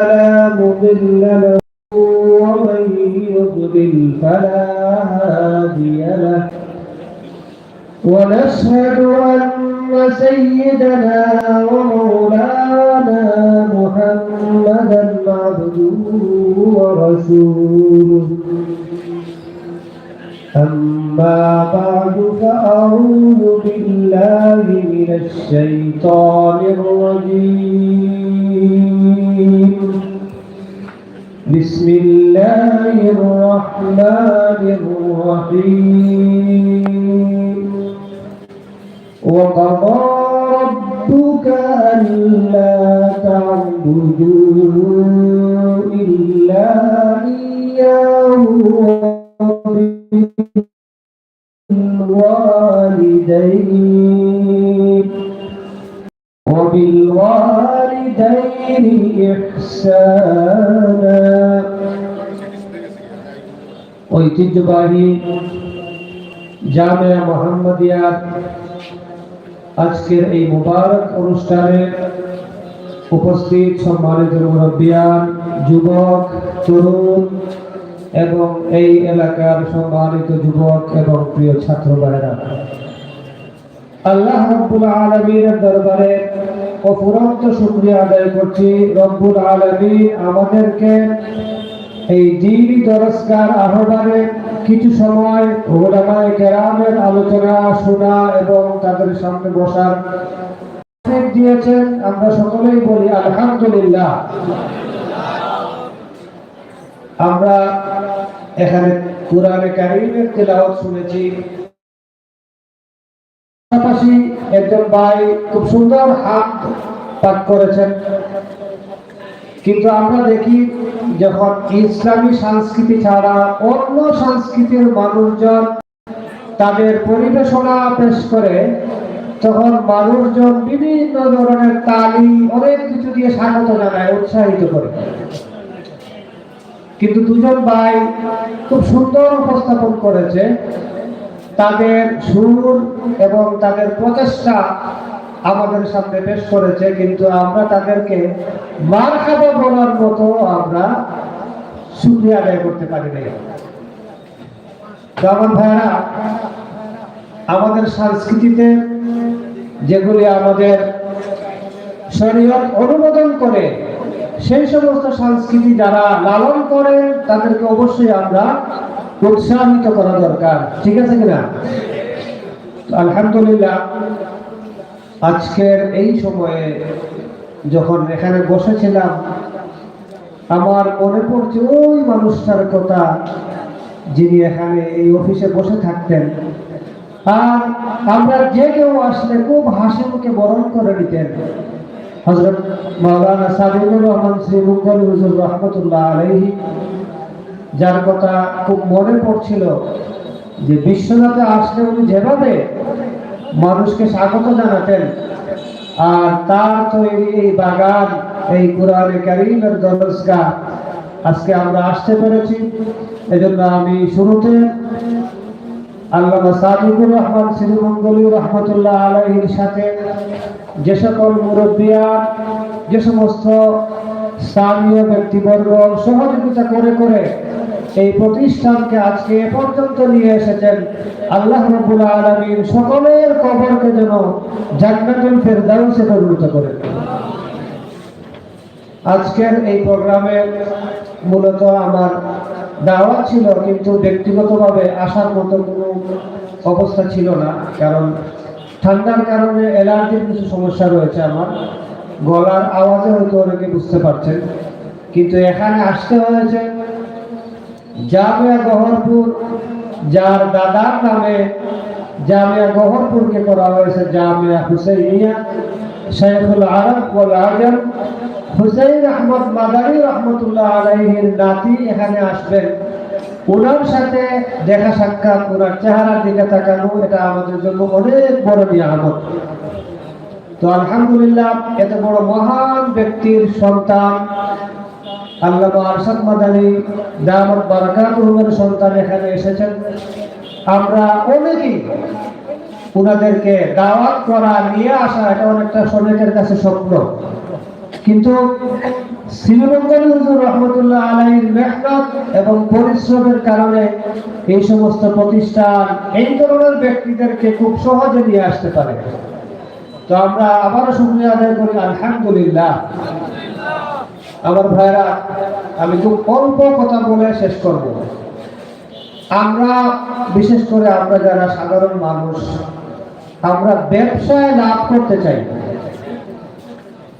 فلا مضل له ومن يضلل فلا هادي له. ونشهد أن سيدنا ومولانا محمدا عبده ورسوله. أما بعد فأعوذ بالله من الشيطان الرجيم. بسم الله الرحمن الرحيم. وقضى ربك ألا تعبدوا إلا إياه وبالوالدين. وبالوالدين إحسانا. ঐতিহ্যবাহী আজকের এই মুবারক অনুষ্ঠানে উপস্থিত সম্মানিত মুরব্বিয়ান, যুবক, তরুণ এবং এই এলাকার সম্মানিত যুবক এবং প্রিয় ছাত্র ভাইরা আল্লাহ রব্বুল আলমীর দরবারে অফুরন্ত শুক্রিয়া আদায় করছি। রব্বুল আলমী আমাদেরকে এই দিনই দরস্কার আহ্বানে কিছু সময় ওলামায় কেরামের আলোচনা, শোনা এবং তাদের সামনে বসার দিয়েছেন। আমরা সকলেই বলি আলহামদুলিল্লাহ। আমরা এখানে কোরআনে কারিমের তেলাওয়াত শুনেছি। পাশাপাশি একজন ভাই খুব সুন্দর হাত পাঠ করেছেন। কিন্তু আমরা দেখি যখন ইসলামী সংস্কৃতি ছাড়া অন্য সংস্কৃতির মানুষজন তাদের পরিবেশনা পেশ করে, তখন মানুষজন বিভিন্ন ধরনের তালি, অনেক কিছু দিয়ে স্বাগত জানায়, উৎসাহিত করে। কিন্তু দুজন ভাই খুব সুন্দর উপস্থাপন করেছে। তাদের সুর এবং তাদের প্রচেষ্টা আমাদের সামনে পেশ করেছে, কিন্তু আমরা তাদেরকে মার খাব বলার মতো আমরা সুক্রিয়া আদায় করতে পারি নাই। যেমন ভাইরা, আমাদের সংস্কৃতিতে যেগুলি আমাদের শরীয়ত অনুমোদন করে, সেই সমস্ত সংস্কৃতি যারা লালন করে, তাদেরকে অবশ্যই আমরা উৎসাহিত করা দরকার। ঠিক আছে কিনা? আলহামদুলিল্লাহ আজকের এই সময়ে যখন এখানে বসেছিলাম, আমার মনে পড়ছে ওই মানুষটার কথা যিনি এখানে এই অফিসে বসে থাকতেন। আর আমরা যে কেউ আসলে খুব হাসি মুখে বরণ করে নিতেন। হজরত মৌলানা সাবিকুর রহমান শ্রী মুঙ্গল হুজুর রহমতুল্লাহ আলহি যার কথা খুব মনে পড়ছিল যে বিশ্বনাথে আসলে উনি যেভাবে মানুষকে স্বাগত জানাতেন। আর তার তৈরি এই বাগান, এই কোরআনে কারিমের দরজগা, আজকে আমরা আসতে পেরেছি। এজন্য আমি শুরুতে আল্লামা সাদিকুর রহমান শ্রীমঙ্গলী রহমতুল্লাহ আলহির সাথে যে সকল মুরব্বিয়া, যে সমস্ত স্থানীয় ব্যক্তিবর্গ সহযোগিতা করে করে এই প্রতিষ্ঠানকে আজকে এ পর্যন্ত নিয়ে এসেছেন আল্লাহ রবুল আলমীর সকলের কবরকে যেন জান্নাতুল ফেরদাউসে পরিণত করে আজকের এই প্রোগ্রামে মূলত আমার দাওয়াত ছিল, কিন্তু ব্যক্তিগতভাবে আসার মতো কোনো অবস্থা ছিল না, কারণ ঠান্ডার কারণে অ্যালার্জির কিছু সমস্যা রয়েছে আমার। গলার আওয়াজে হয়তো অনেকে বুঝতে পারছেন, কিন্তু এখানে আসতে হয়েছে জামিয়া গহরপুর, যার দাদার নামে জামিয়া গহরপুরকে করা হয়েছে জামিয়া হুসেইনিয়া শেখুল আরব ওয়াল আজম, হুসাইন আহমদ মাদানী রহমতুল্লাহ আলাইহির নাতি এখানে আসবেন। ওনার সাথে দেখা সাক্ষাৎ ওনার চেহারার দিকে তাকানো, এটা আমাদের জন্য অনেক বড় নিয়ামত। তো আলহামদুলিল্লাহ, এত বড় মহান ব্যক্তির সন্তান আল্লাহ আরশাদ মাদানী দামত সন্তান এখানে এসেছেন। আমরা অনেকেই ওনাদেরকে দাওয়াত করা, নিয়ে আসা, এটা অনেকটা অনেকের কাছে স্বপ্ন। কিন্তু রহমতুল্লাহ আলাইহির মেহনত এবং পরিশ্রমের কারণে এই সমস্ত প্রতিষ্ঠান, এই ধরনের ব্যক্তিদেরকে খুব সহজে নিয়ে আসতে পারে। তো আমরা আবারও শুক্রিয়া আদায় করি, আলহামদুলিল্লাহ। আমার ভাইরা আমি খুব অল্প কথা বলে শেষ করব। আমরা, বিশেষ করে আমরা যারা সাধারণ মানুষ, আমরা ব্যবসায় লাভ করতে চাই।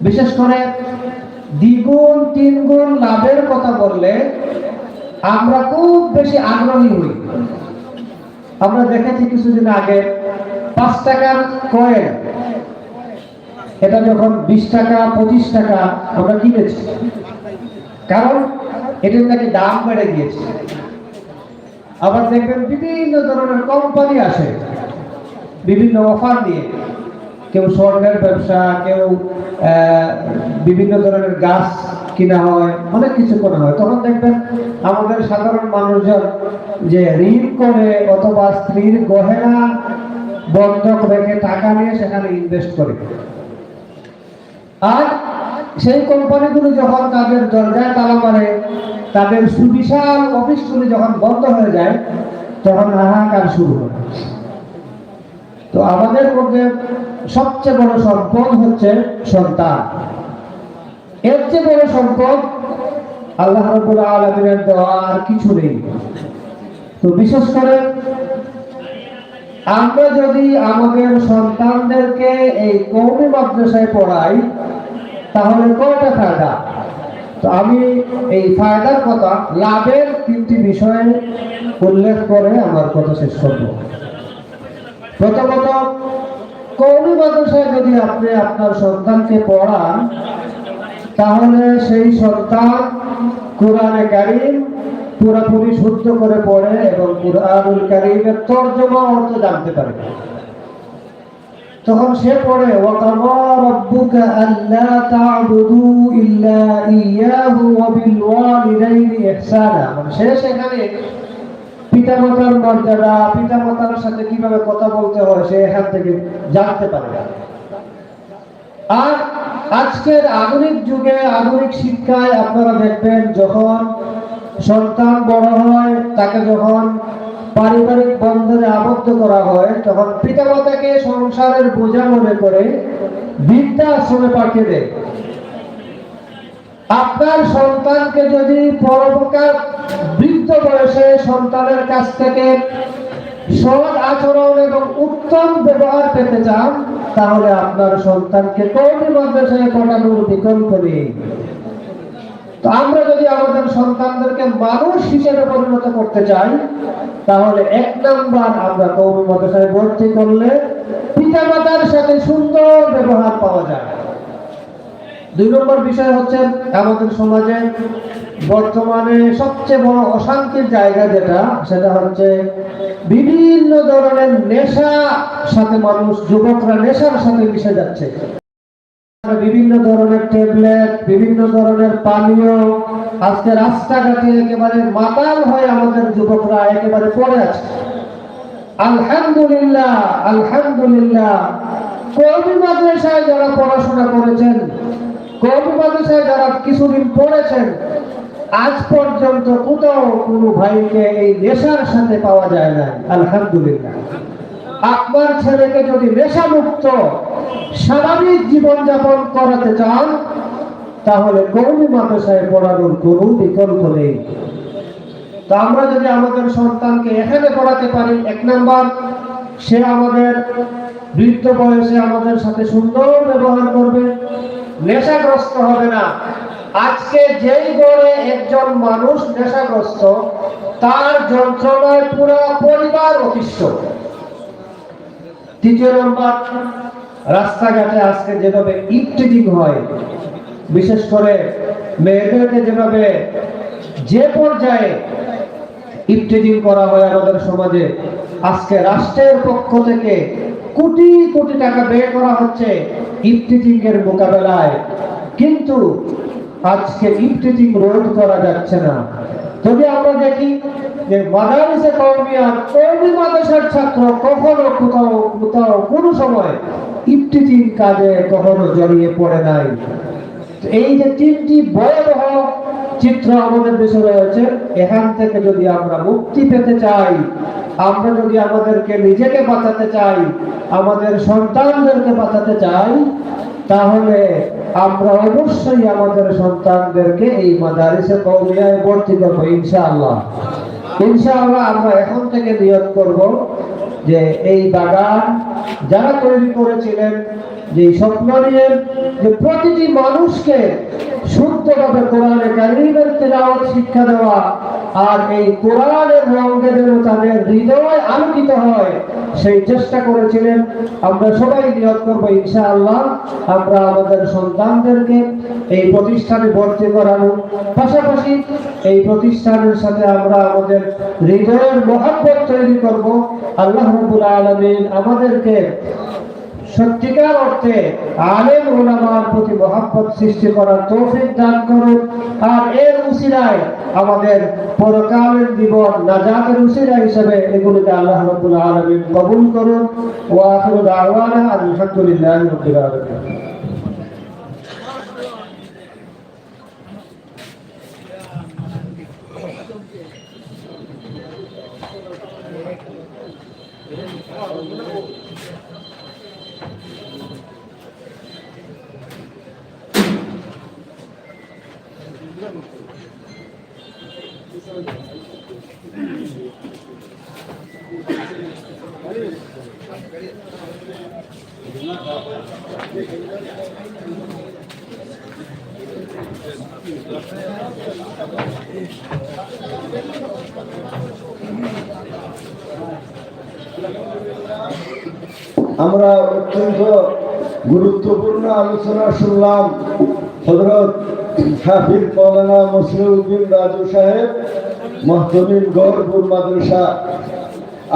বিশেষ করে দ্বিগুণ, তিনগুণ লাভের কথা বললে আমরা খুব বেশি আগ্রহী হই। আমরা দেখেছি কিছুদিন আগে পাঁচ টাকার কয়েন এটা যখন বিশ টাকা, পঁচিশ টাকা আমরা কিনেছি। কারণ এটার নাকি দাম বেড়ে গিয়েছে। আবার দেখবেন বিভিন্ন ধরনের কোম্পানি আসে, বিভিন্ন অফার দিয়ে কেউ স্বর্ণের ব্যবসা, কেউ বিভিন্ন ধরনের গাছ কিনা হয়, অনেক কিছু করা হয়। তখন দেখবেন আমাদের সাধারণ মানুষজন যে ঋণ করে অথবা স্ত্রীর গহেনা বন্ধক রেখে টাকা নিয়ে সেখানে ইনভেস্ট করে। আর সেই কোম্পানিগুলো যখন তাদের দরজায় তালা মারে, তাদের সুবিশাল অফিসগুলি যখন বন্ধ হয়ে যায়, তখন হাহাকার শুরু হয়। তো আমাদের মধ্যে সবচেয়ে বড় সম্পদ হচ্ছে সন্তান। এর চেয়ে বড় সম্পদ আল্লাহ রবুল আলমিনের দেওয়া আর কিছু নেই। তো বিশেষ করে আমরা যদি আমাদের সন্তানদেরকে এই কৌমি মাদ্রাসায় পড়াই তাহলে কয়টা ফায়দা? তো আমি এই ফায়দার কথা লাভের তিনটি বিষয়ে উল্লেখ করে আমার কথা শেষ করব। প্রথমত, কৌমি মাদ্রাসায় যদি আপনি আপনার সন্তানকে পড়ান, তাহলে সেই সন্তান কোরআনে কারিম পুরোপুরি শুদ্ধ করে পড়ে এবং কোরআনুল কারিমের তর্জমা অর্থ জানতে পারে। তখন সে পড়ে আল্লা তা'বুদু ইল্লা ইয়াহু ওয়া বিল ওয়ালিদাইনি ইহসানা। মানে সে সেখানে পিতামাতার মর্যাদা, পিতামাতার সাথে কীভাবে কথা বলতে হয়, সে এখান থেকে জানতে পারে আর আজকের আধুনিক যুগে, আধুনিক শিক্ষায় আপনারা দেখবেন, যখন সন্তান বড় হয়, তাকে যখন পারিবারিক বন্ধনে আবদ্ধ করা হয়, তখন পিতামাতাকে সংসারের বোঝা মনে করে বৃদ্ধাশ্রমে পাঠিয়ে দেয়। আপনার সন্তানকে যদি পরোপকার বৃদ্ধ বয়সে সন্তানের কাছ থেকে সৎ আচরণ এবং উত্তম ব্যবহার পেতে চান, তাহলে আপনার সন্তানকে কৌমি মাদ্রাসায় পাঠানোর বিকল্প নেই। তো আমরা যদি আমাদের সন্তানদেরকে মানুষ হিসেবে পরিণত করতে চাই, তাহলে এক নাম্বার আমরা কৌমি মাদ্রাসায় ভর্তি করলে পিতামাতার সাথে সুন্দর ব্যবহার পাওয়া যায় দুই নম্বর বিষয় হচ্ছে আমাদের সমাজে বর্তমানে সবচেয়ে বড় অশান্তির জায়গা যেটা, সেটা হচ্ছে বিভিন্ন ধরনের নেশা সাথে মানুষ, যুবকরা নেশার সাথে মিশে যাচ্ছে। বিভিন্ন ধরনের ট্যাবলেট, বিভিন্ন ধরনের পানীয়, আজকে রাস্তাঘাটে একেবারে মাতাল হয়ে আমাদের যুবকরা একেবারে পড়ে আছে। আলহামদুলিল্লাহ আলহামদুলিল্লাহ। কবি মাদ্রাসায় যারা পড়াশোনা করেছেন, কবি মাদ্রাসায় যারা কিছুদিন পড়েছেন, আজ পর্যন্ত কোথাও কোনো ভাইকে এই নেশার সাথে পাওয়া যায় না আলহামদুলিল্লাহ। আপনার ছেলেকে যদি নেশামুক্ত স্বাভাবিক জীবনযাপন করাতে চান, তাহলে কৌমি মাদ্রাসায় পড়ানোর কোনো বিকল্প নেই। তো আমরা যদি আমাদের সন্তানকে এখানে পড়াতে পারি, এক নাম্বার, সে আমাদের বৃদ্ধ বয়সে আমাদের সাথে সুন্দর ব্যবহার করবে, নেশাগ্রস্ত হবে না। আজকে যেই গড়ে একজন মানুষ নেশাগ্রস্ত, তার যন্ত্রণায় পুরো পরিবার অতিষ্ঠ। তৃতীয় নম্বর রাস্তাঘাটে আজকে যেভাবে ইফটিজিং হয়, বিশেষ করে মেয়েদেরকে যেভাবে যে পর্যায়ে ইফটিজিং করা হয় আমাদের সমাজে, আজকে রাষ্ট্রের পক্ষ থেকে কোটি কোটি টাকা ব্যয় করা হচ্ছে ইফটিজিং এর মোকাবেলায়। কিন্তু আজকে ইফটিজিং রোধ করা যাচ্ছে না। যদি আমরা দেখি যে মাদারিসে কৌমিয়া কৌমি মাদ্রাসার ছাত্র কখনো কোথাও কোথাও কোনো সময় ইফটিজিং কাজে কখনো জড়িয়ে পড়ে নাই। এই যে তিনটি ভয়াবহ চিত্র আমাদের দেশে রয়েছে, এখান থেকে যদি আমরা মুক্তি পেতে চাই, আমরা যদি আমাদেরকে নিজেকে বাঁচাতে চাই, আমাদের সন্তানদেরকে বাঁচাতে চাই তাহলে আমরা অবশ্যই আমাদের সন্তানদেরকে এই মাদারিসে কৌমিয়ায় ভর্তি করব, ইনশাআল্লাহ। ইনশাআল্লাহ আমরা এখন থেকে নিয়ত করব যে এই বাগান যারা তৈরি করেছিলেন, যে স্বপ্ন নিয়ে যে প্রতিটি মানুষকে শুদ্ধভাবে কোরআনে কারিমের তেলাওয়াত শিক্ষা দেওয়া আর এই কোরআনের রঙে যেন তাদের হৃদয় আলোকিত হয়, সেই চেষ্টা করেছিলেন। আমরা সবাই নিয়ত করব ইনশাআল্লাহ। আমরা আমাদের সন্তানদেরকে এই প্রতিষ্ঠানে ভর্তি করানো পাশাপাশি এই প্রতিষ্ঠানের সাথে আমরা আমাদের হৃদয়ের মহাব্বত তৈরি করব। আল্লাহ রবুল আলমিন আমাদেরকে সত্যিকার অর্থে আলেম ওলামার প্রতি মহাব্বত সৃষ্টি করার তৌফিক দান করুন। আর এর উসিরায় আমাদের পরকালের জীবন নাজাতের উসিরা হিসেবে এগুলিকে আল্লাহ রবুল আলমিন কবুল করুন। ও আখির দাওয়ানা আলহামদুলিল্লাহ রবিল আলমিন। আমরা অত্যন্ত গুরুত্বপূর্ণ আলোচনা শুনলাম। হজরত হাফিজ রাজু সাহেব গৌরপুর মাদ্রাসা।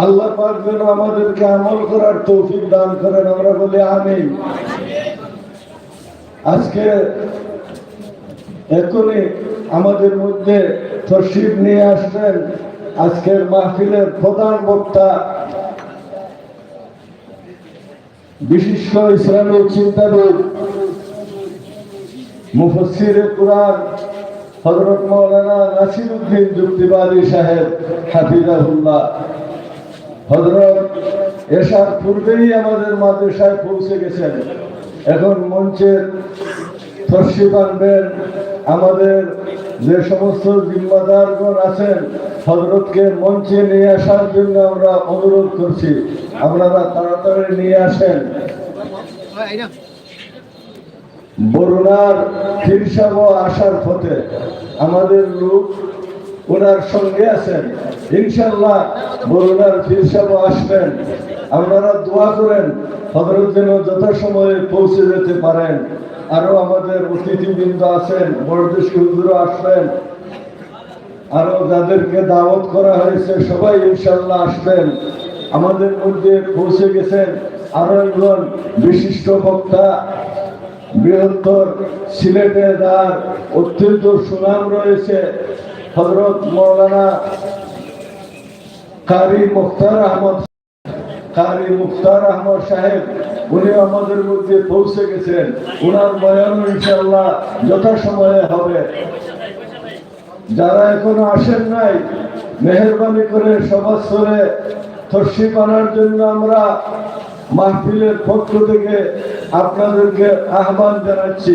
আল্লাহ পাক যেন আমাদেরকে আমল করার তৌফিক দান করেন, আমরা বলি আজকে এখনই আমাদের মধ্যে তসিব নিয়ে আসবেন আজকের মাহফিলের প্রধান বক্তা, বিশিষ্ট ইসলামী চিন্তাবিদ মুফসির কোরআন হজরত মৌলানা নাসির উদ্দিন যুক্তিবাদী সাহেব হাফিজাহুল্লাহ। হজরত এসার পূর্বেই আমাদের মাদ্রাসায় পৌঁছে গেছেন। এখন মঞ্চের তর্শিপ আনবেন আমাদের যে সমস্ত জিম্মাদারগণ আছেন হজরতকে মঞ্চে নিয়ে আসার জন্য আমরা অনুরোধ করছি। আপনারা তাড়াতাড়ি নিয়ে আসেন। বরুণার ফিরসাব আসার পথে আমাদের লোক ওনার সঙ্গে আছেন। ইনশাল্লাহ বরুণার ফিরসাব আসবেন। আপনারা দোয়া করেন হজরত যেন যথাসময়ে পৌঁছে যেতে পারেন। আরও আমাদের অতিথিবৃন্দ আছেন বড়দেশ হুজুর আসবেন। আরও যাদেরকে দাওয়াত করা হয়েছে, সবাই ইনশাল্লাহ আসবেন। আমাদের মধ্যে পৌঁছে গেছেন আরও একজন বিশিষ্ট বক্তা। বৃহত্তর সিলেটে যার অত্যন্ত সুনাম রয়েছে। হজরত মৌলানা কারি মুখতার আহমদ কারি মুখতার আহমদ সাহেব, উনি আমাদের মধ্যে পৌঁছে গেছেন। ওনার বয়ানও ইনশাল্লাহ যথাসময়ে হবে। যারা এখনও আসেন নাই, মেহরবানি করে সবাস্তরে তর্শিপ আনার জন্য আমরা মাহফিলের পক্ষ থেকে আপনাদেরকে আহ্বান জানাচ্ছি।